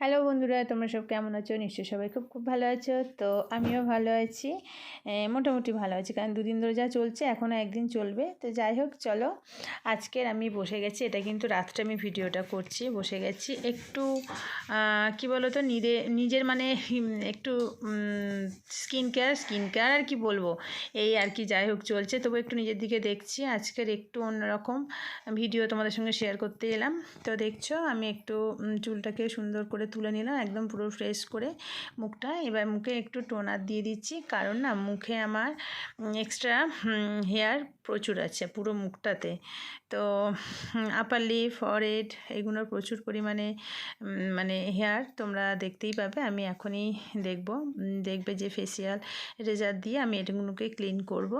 Hello বন্ধুরা, তোমরা সব কেমন আছো? নিশ্চয়ই সবাই খুব খুব ভালো আছো। তো আমিও ভালো আছি। মোটামুটি ভালো আছি, কারণ দুদিন ধরে যা চলছে এখনও একদিন চলবে। তো যাই হোক, চলো। আজকের আমি বসে গেছি, এটা কিন্তু রাত্রে আমি ভিডিওটা করছি, বসে গেছি একটু কি বলো তো নিজে, নিজের মানে একটু স্কিন কেয়ার স্কিন কেয়ার আর কি বলব। এই আর কি যাই হোক চলছে, তবু একটু নিজের দিকে দেখছি। আজকের একটু অন্যরকম ভিডিও তোমাদের সঙ্গে শেয়ার করতে এলাম। তো দেখছ, আমি একটু চুলটাকে সুন্দর করে তুলে নিলাম, একদম পুরো ফ্রেশ করে মুখটা। এবার মুখে একটু টোনার দিয়ে দিচ্ছি, কারণ না মুখে আমার এক্সট্রা হেয়ার প্রচুর আছে পুরো মুখটাতে। তো আপার লিপ ফরেড এগুলোর প্রচুর পরিমাণে মানে হেয়ার তোমরা দেখতেই পাবে। আমি এখনই দেখব দেখবে যে ফেসিয়াল রেজার দিয়ে আমি এটাগুলোকে ক্লিন করব।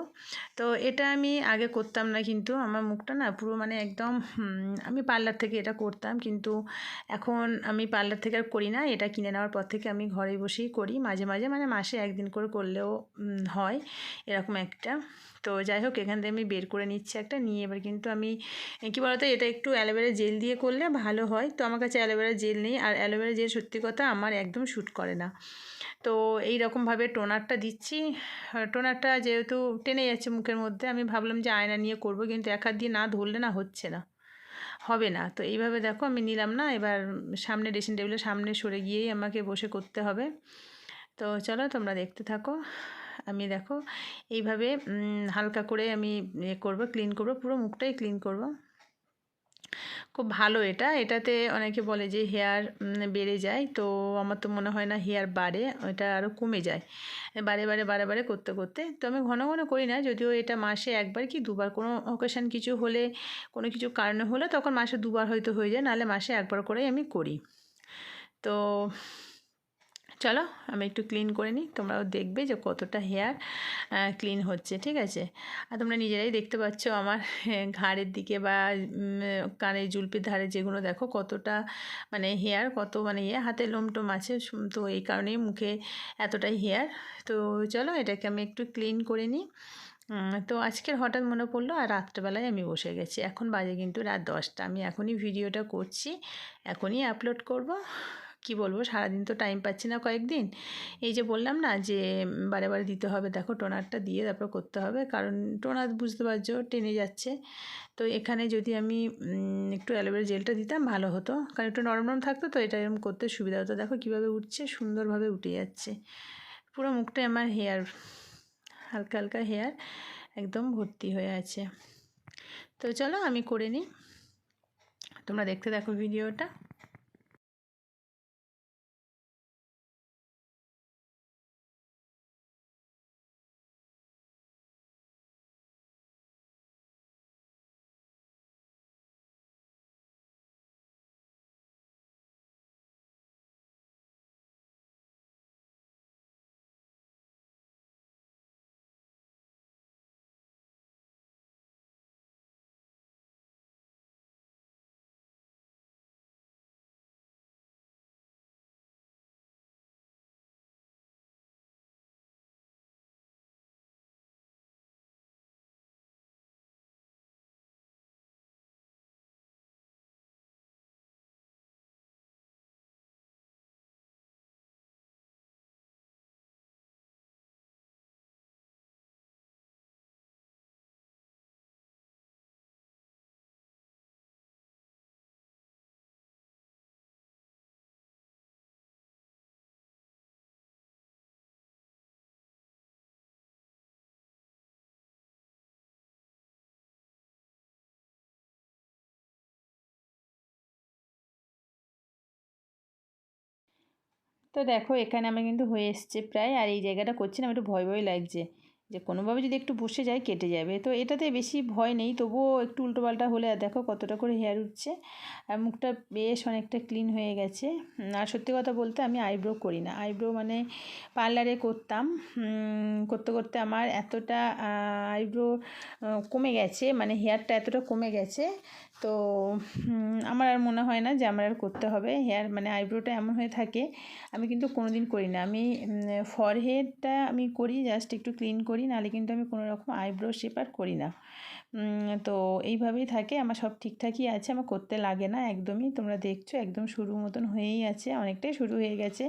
তো এটা আমি আগে করতাম না কিন্তু আমার মুখটা না পুরো মানে একদম আমি পার্লার থেকে এটা করতাম কিন্তু এখন আমি পার্লার থেকে আর করি না, এটা কিনে নেওয়ার পর থেকে আমি ঘরে বসেই করি। মাঝে মাঝে মানে মাসে একদিন করে করলেও হয় এরকম একটা। তো যাই হোক, এখান থেকে আমি বের করে নিচ্ছি একটা। নিয়ে এবার কিন্তু আমি কী বলতো, এটা একটু অ্যালোভেরা জেল দিয়ে করলে ভালো হয়। তো আমার কাছে অ্যালোভেরা জেল নেই। আর অ্যালোভেরা জেল, সত্যি কথা, আমার একদম শ্যুট করে না। তো এই রকমভাবে টোনারটা দিচ্ছি। টোনারটা যেহেতু টেনে যাচ্ছে মুখের মধ্যে, আমি ভাবলাম যে আয়না নিয়ে করব, কিন্তু এক হাত দিয়ে না ধরলে না হচ্ছে না। হবে না। তো এইভাবে দেখো আমি নিলাম না, এবার সামনে ড্রেসিং টেবিলের সামনে সরে গিয়েই আমাকে বসে করতে হবে। তো চলো তোমরা দেখতে থাকো। আমি দেখো এইভাবে হালকা করে আমি করব করব ক্লিন করব, পুরো মুখটাই ক্লিন করব। খুব ভালো এটা। এটাতে অনেকে বলে যে হেয়ার বেড়ে যায়। তো আমার তো মনে হয় না হেয়ার বাড়ে এটা আরও কমে যায়। বারে বারে বারে বারে করতে করতে। তো আমি ঘন ঘন করি না, যদিও এটা মাসে একবার কি দুবার কোনো অকেশান কিছু হলে, কোনো কিছু কারণে হলে তখন মাসে দুবার হয়তো হয়ে যায়, নাহলে মাসে একবার করেই আমি করি। তো চলো আমি একটু ক্লিন করে নিই, তোমরাও দেখবে যে কতটা হেয়ার ক্লিন হচ্ছে, ঠিক আছে? আর তোমরা নিজেরাই দেখতে পাচ্ছ আমার ঘাড়ের দিকে বা কানের জুলপির ধারে যেগুলো দেখো কতটা মানে হেয়ার কত মানে ইয়ে হাতে লোমটোম আছে তো এই কারণেই মুখে এতটাই হেয়ার তো চলো এটাকে আমি একটু ক্লিন করে নিই। তো আজকের হঠাৎ মনে পড়ল আর রাত্রেবেলায় আমি বসে গেছি। এখন বাজে কিন্তু রাত দশটা। আমি এখনই ভিডিওটা করছি, এখনই আপলোড করব। কি বলব, সারাদিন তো টাইম পাচ্ছি না কয়েকদিন। এই যে বললাম না যে, বারে বারে দিতে হবে, দেখো টোনারটা দিয়ে তারপর করতে হবে, কারণ টোনার বুঝতে পারছ টেনে যাচ্ছে। তো এখানে যদি আমি একটু অ্যালোভেরা জেলটা দিতাম ভালো হতো, কারণ একটু নরম নরম থাকতো তো, এটা এরকম করতে সুবিধা হতো। দেখো কীভাবে উঠছে, সুন্দরভাবে উঠে যাচ্ছে। পুরো মুখটাই আমার হেয়ার হালকা হালকা হেয়ার একদম ভর্তি হয়ে আছে। তো চলো আমি করে নিই। তোমরা দেখতে দেখো ভিডিওটা। তো দেখো, এখানে আমার কিন্তু হয়ে এসছে প্রায়, আর এই জায়গাটা করছি না একটু ভয় ভয় লাগছে। যে কোনোভাবে যদি একটু বসে যায়, কেটে যাবে। তো এটাতে বেশি ভয় নেই, তবুও একটু উল্টোপাল্টা হলে, আর দেখো কতটা করে হেয়ার উঠছে। আর মুখটা বেশ অনেকটা ক্লিন হয়ে গেছে। আর সত্যি কথা বলতে আমি আইব্রো করি না। আইব্রো মানে পার্লারে করতাম। করতে করতে আমার এতটা আইব্রো কমে গেছে মানে হেয়ারটা এতটা কমে গেছে তো আমার আর মনে হয় না যে আমার আর করতে হবে। হেয়ার মানে আইব্রোটা এমন হয়ে থাকে, আমি কিন্তু কোনো দিন করি না। আমি ফরহেডটা আমি করি জাস্ট একটু ক্লিন করি, নাহলে কিন্তু আমি কোনো রকম আইব্রো শেপ আর করি না। তো এইভাবেই থাকে, আমার সব ঠিকঠাকই আছে, আমার করতে লাগে না, একদমই। তোমরা দেখছ, একদম শুরু মতন হয়েই আছে, অনেকটাই শুরু হয়ে গেছে।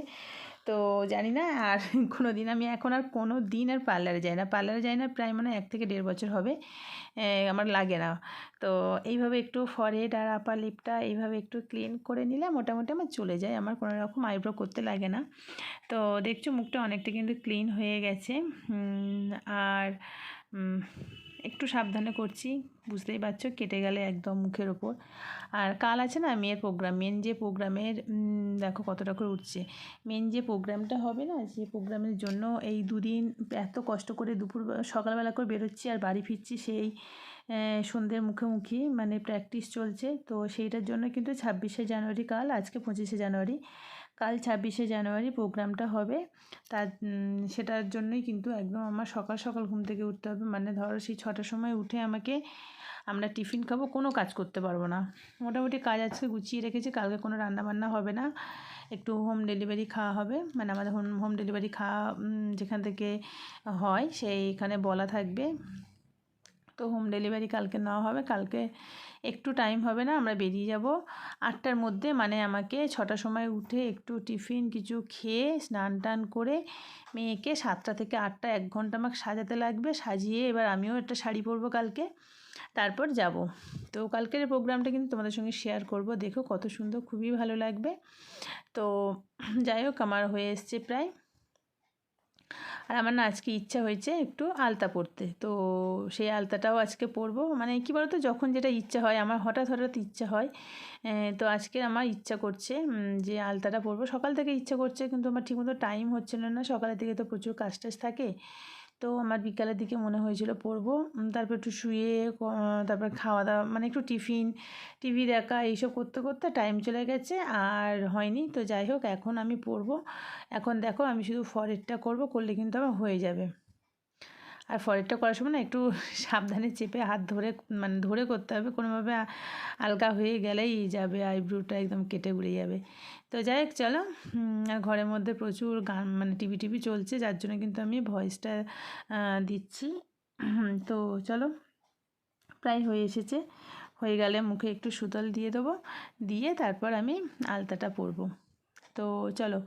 তো জানি না, আর কোনো দিন আমি এখন আর কোনো দিন আর পার্লারে যাই না। পার্লারে যাই না, প্রায় মানে এক থেকে দেড় বছর হবে। আমার লাগে না। তো এইভাবে একটু ফরেড আর আপার লিপটা এইভাবে একটু ক্লিন করে নিলে মোটামুটি আমার চলে যায়। আমার কোনো রকম আইব্রো করতে লাগে না। তো দেখছ মুখটা অনেকটা কিন্তু ক্লিন হয়ে গেছে। আর একটু সাবধানে করছি, বুঝতেই পারছ, কেটে গেলে একদম মুখের ওপর। আর কাল আছে না, মেয়ের প্রোগ্রাম মেন যে প্রোগ্রামের দেখো কতটা করে উঠছে। মেন যে প্রোগ্রামটা হবে না যে প্রোগ্রামের জন্য এই দুদিন এত কষ্ট করে দুপুর, সকালবেলা করে বেরোচ্ছি আর বাড়ি ফিরছি সেই সন্ধ্যের মুখোমুখি মানে প্র্যাকটিস চলছে। তো সেইটার জন্য কিন্তু ছাব্বিশে জানুয়ারি কাল, আজকে পঁচিশে জানুয়ারি। কাল ছাব্বিশে জানুয়ারি প্রোগ্রামটা হবে। তার সেটার জন্যই কিন্তু একদম আমার সকাল সকাল ঘুম থেকে উঠতে হবে। মানে ধরো সেই ছটার সময় উঠে আমাকে, আমরা টিফিন খাব, কোনো কাজ করতে পারব না। মোটামুটি কাজ আজকে গুছিয়ে রেখেছি, কালকে কোনো রান্নাবান্না হবে না। একটু হোম ডেলিভারি খাওয়া হবে। মানে আমাদের হোম হোম ডেলিভারি খাওয়া যেখান থেকে হয়, সেইখানে বলা থাকবে। তো হোম ডেলিভারি কালকে নেওয়া হবে। কালকে একটু টাইম হবে না, আমরা বেরিয়ে যাব। আটটার মধ্যে মানে আমাকে ছটার সময় উঠে একটু টিফিন, কিছু খেয়ে স্নান টান করে মেয়েকে সাতটা থেকে আটটা, এক ঘণ্টা আমাকে সাজাতে লাগবে। সাজিয়ে এবার আমিও একটা শাড়ি পরবো কালকে। তারপর যাব। তো কালকের প্রোগ্রামটা কিন্তু তোমাদের সঙ্গে শেয়ার করব। দেখো কত সুন্দর, খুবই ভালো লাগবে। তো যাই হোক, আমার হয়ে এসছে প্রায়। আর আমার না আজকে ইচ্ছা হয়েছে একটু আলতা পরতে। তো সেই আলতাটাও আজকে পরবো। মানে কী বলতো, যখন যেটা ইচ্ছা হয়, আমার হঠাৎ হঠাৎ ইচ্ছা হয়। তো আজকে আমার ইচ্ছা করছে যে আলতাটা পরবো। সকাল থেকে ইচ্ছা করছে, কিন্তু আমার ঠিকমতো টাইম হচ্ছিল না। সকালের দিকে তো প্রচুর কাজ টাজ থাকে। তো আমার বিকালের দিকে মনে হয়েছিল পড়ব। তারপর একটু শুয়ে তারপর খাওয়া দাওয়া মানে একটু টিফিন, টিভি দেখা, এইসব করতে করতে টাইম চলে গেছে আর হয়নি। তো যাই হোক, এখন আমি পড়ব। এখন দেখো, আমি শুধু ফরেরটা করব, করলে কিন্তু আমার হয়ে যাবে। আর ফরেরটা করার সময় না একটু সাবধানে চেপে হাত ধরে মানে ধরে করতে হবে। কোনোভাবে আলগা হয়ে গেলেই যাবে, আইব্রোটা একদম কেটে উড়ে যাবে। তো যাই হোক, চলো। আর ঘরের মধ্যে প্রচুর গান মানে টিভি টিভি চলছে, যার জন্য কিন্তু আমি ভয়েসটা দিচ্ছি। তো চলো। প্রায় হয়ে এসেছে। হয়ে গেলে মুখে একটু সুতল দিয়ে দেবো। দিয়ে তারপর আমি আলতাটা পরবো। তো চলো।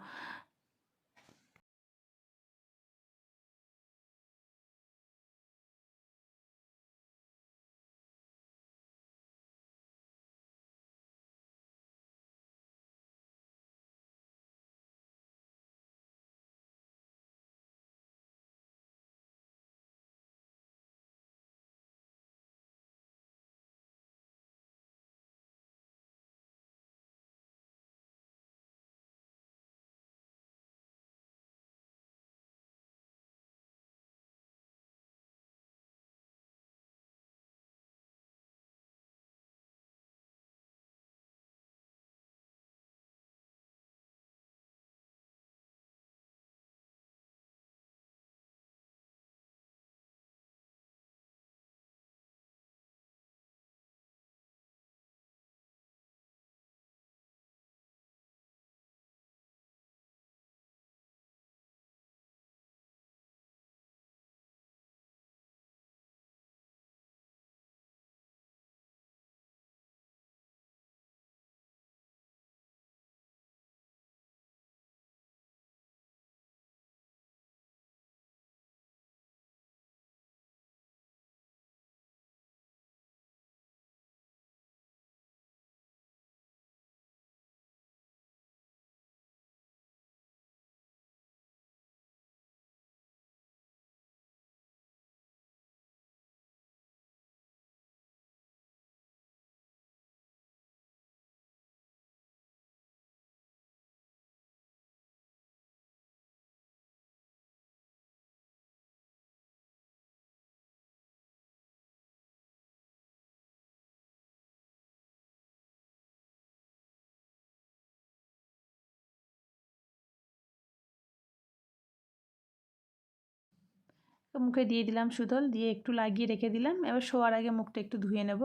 তো মুখে দিয়ে দিলাম সুদল, দিয়ে একটু লাগিয়ে রেখে দিলাম। এবার শোয়ার আগে মুখটা একটু ধুয়ে নেব।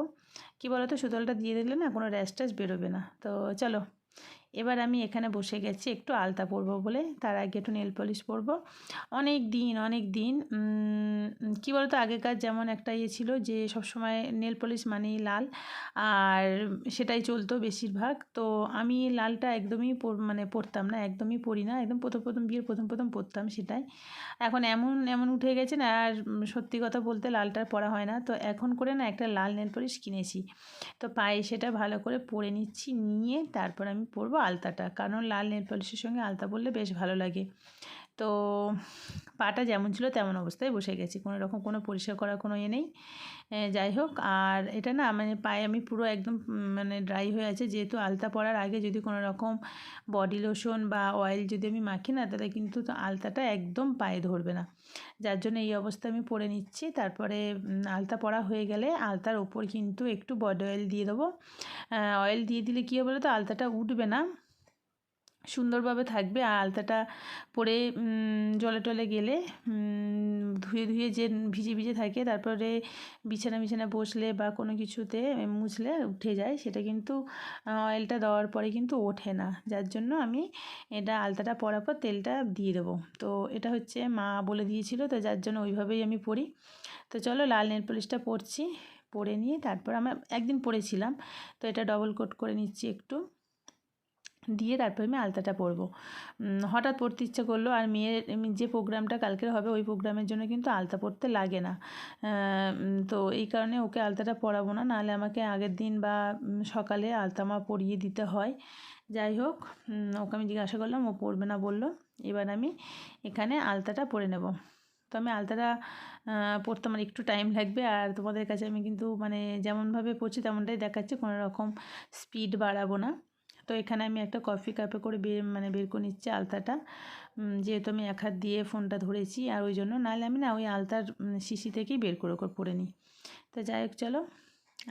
কি বলো তো সুতলটা দিয়ে দিলে না কোনো র্যাশ ট্যাশ বেরোবে না। তো চলো। এবার আমি এখানে বসে গেছি, একটু আলতা পরবো বলে। তার আগে একটু নেল পলিশ পরবো। অনেক দিন অনেক দিন কী বলতো, আগেকার যেমন একটা ইয়ে ছিল যে, সবসময় নেল পলিশ মানেই লাল, আর সেটাই চলতো বেশিরভাগ। তো আমি লালটা একদমই মানে পরতাম না, একদমই পরি না। একদম প্রথম প্রথম বিয়ের প্রথম প্রথম পরতাম সেটাই। এখন এমন এমন উঠে গেছে না, আর সত্যি কথা বলতে লালটা পরা হয় না। তো এখন করে না একটা লাল নেল পলিশ কিনেছি। তো পায়ে সেটা ভালো করে পরে নিচ্ছি, নিয়ে তারপর আমি পরবো। আলতাটা। কারণ লাল নেল পলিশের সঙ্গে আলতা পরলে বেশ ভালো লাগে। তো পাটা যেমন ছিল তেমন অবস্থায় বসে গেছি। কোনো রকম কোনো পরিষ্কার করার কোনো ইয়ে নেই। যাই হোক, আর এটা না মানে পায়ে আমি পুরো একদম মানে ড্রাই হয়ে আছে। যেহেতু আলতা পরার আগে যদি কোনো রকম বডি লোশন বা অয়েল যদি আমি মাখি না, তাহলে কিন্তু আলতাটা একদম পায়ে ধরবে না। যার জন্য এই অবস্থা আমি পরে নিচ্ছি। তারপরে আলতা পরা হয়ে গেলে আলতার ওপর কিন্তু একটু বডি অয়েল দিয়ে দেবো। অয়েল দিয়ে দিলে কী হবে তো আলতাটা উঠবে না। সুন্দরভাবে থাকবে। আর আলতাটা পরে জলে টলে গেলে ধুয়ে ধুয়ে যে ভিজে ভিজে থাকে, তারপরে বিছানা বিছানা বসলে বা কোনো কিছুতে মুছলে উঠে যায়, সেটা কিন্তু অয়েলটা দেওয়ার পরে কিন্তু ওঠে না। যার জন্য আমি এটা আলতাটা পরার পর তেলটা দিয়ে দেবো। তো এটা হচ্ছে মা বলে দিয়েছিল, তো যার জন্য ওইভাবেই আমি পরি। তো চলো লাল নেল পলিশটা পরছি, পরে নিয়ে তারপর আমরা একদিন পরেছিলাম, তো এটা ডবল কোট করে নিচ্ছি একটু। দিয়ে তারপর আমি আলতাটা পরবো। হঠাৎ পড়তে ইচ্ছে করল আর মেয়ের যে প্রোগ্রামটা কালকের হবে ওই প্রোগ্রামের জন্য কিন্তু আলতা পরতে লাগে না। তো এই কারণে ওকে আলতাটা পরাবো না, নাহলে আমাকে আগের দিন বা সকালে আলতামা পরিয়ে দিতে হয়। যাই হোক ওকে আমি জিজ্ঞাসা করলাম, ও পরবে না বলল। এবার আমি এখানে আলতাটা পরে নেব। তো আমি আলতাটা পরতে আমার একটু টাইম লাগবে আর তোমাদের কাছে আমি কিন্তু মানে যেমনভাবে পড়ছি তেমনটাই দেখাচ্ছি, কোনো রকম স্পিড বাড়াবো না। তো এখানে আমি একটা কফি কাপে করে বের মানে বের করে নিচ্ছি আলতাটা। যেহেতু আমি এক হাত দিয়ে ফোনটা ধরেছি, আর ওই জন্য নাহলে আমি না ওই আলতার শিশি থেকেই বের করে করে পরে নিই। তো যাই হোক, চলো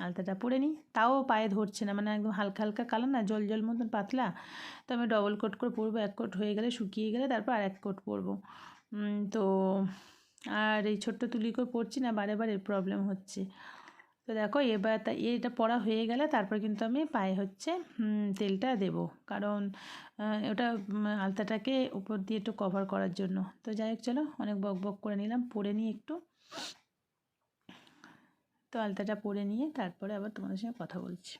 আলতাটা পরে নিই। তাও পায়ে ধরছে না মানে একদম হালকা হালকা কালো না, জল জল মতন পাতলা। তো আমি ডবল কোট করে পরবো, এক কোট হয়ে গেলে শুকিয়ে গেলে তারপর আর এক কোট পরবো। তো আর এই ছোট্ট তুলি করে পড়ছি না বারে বারে প্রবলেম হচ্ছে। তো দেখো, এবার তা, এটা পড়া হয়ে গেলে তারপর কিন্তু আমি পায়ে হচ্ছে তেলটা দেব। কারণ ওটা আলতাটাকে উপর দিয়ে একটু কভার করার জন্য। তো যাই হোক, চলো, অনেক বক বক করে নিলাম, পরে নিয়ে একটু। তো আলতাটা পরে নিয়ে তারপরে আবার তোমাদের সঙ্গে কথা বলছি।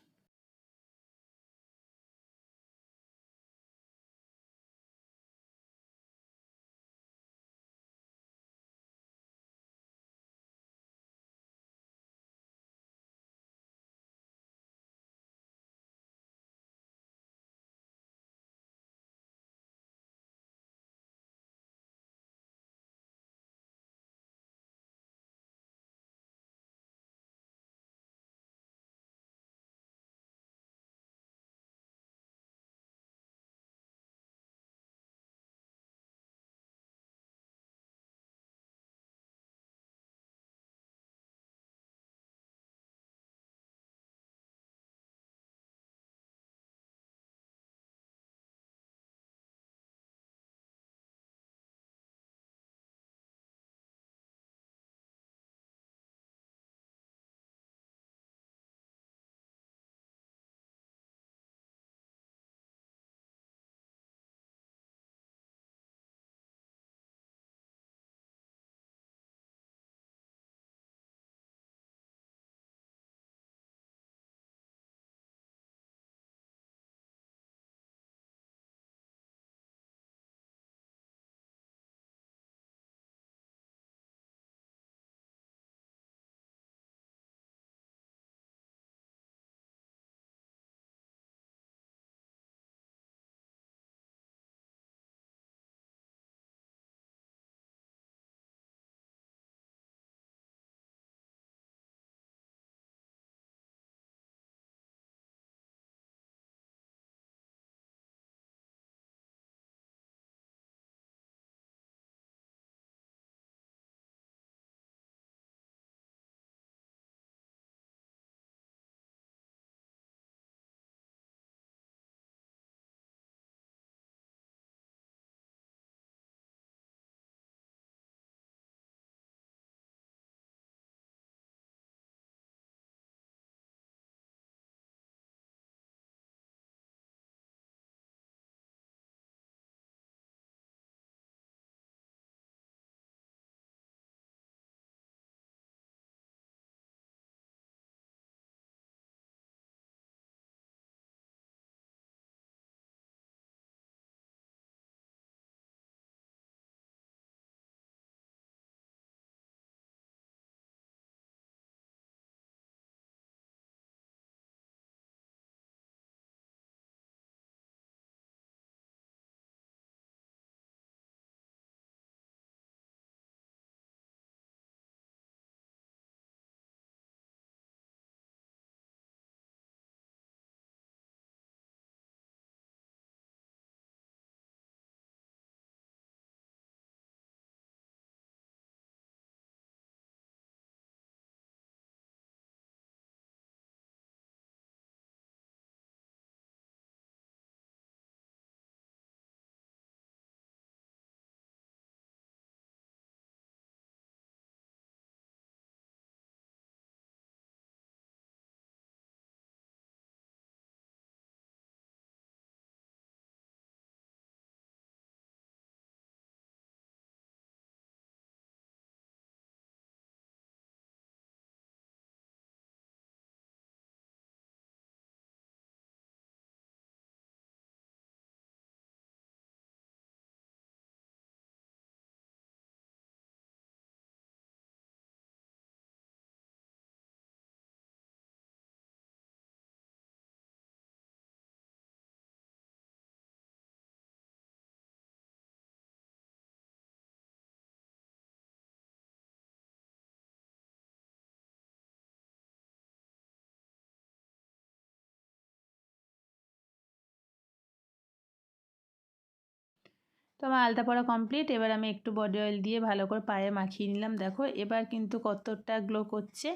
আমার আলতা পরা কমপ্লিট এবার আমি একটু বডি অয়েল দিয়ে ভালো করে পায়ে মাখিয়ে নিলাম। দেখো, এবার কিন্তু কতটা গ্লো করছে।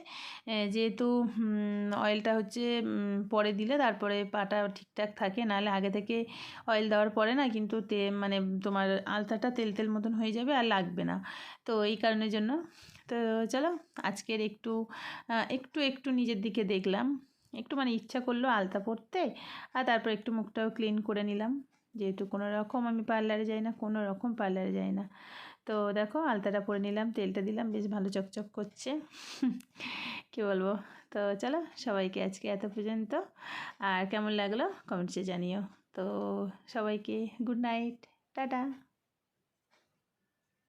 যেহেতু অয়েলটা হচ্ছে পরে দিলে তারপরে পাটা ঠিকঠাক থাকে, নাহলে আগে থেকে অয়েল দেওয়ার পরে না কিন্তু তে মানে তোমার আলতাটা তেল তেল মতন হয়ে যাবে আর লাগবে না। তো এই কারণের জন্য, তো চলো, আজকের একটু একটু একটু নিজের দিকে দেখলাম। একটু মানে ইচ্ছা করল আলতা পরতে, আর তারপর একটু মুখটাও ক্লিন করে নিলাম। যেহেতু কোনো রকম আমি পার্লারে যাই না, কোনো রকম পার্লারে যাই না। তো দেখো আলতাটা পরে নিলাম, তেলটা দিলাম, বেশ ভালো চকচক করছে। কি বলব? তো চলো সবাইকে আজকে এত পর্যন্ত। আর কেমন লাগল? কমেন্টসে জানিও। তো সবাইকে গুড নাইট, টাটা।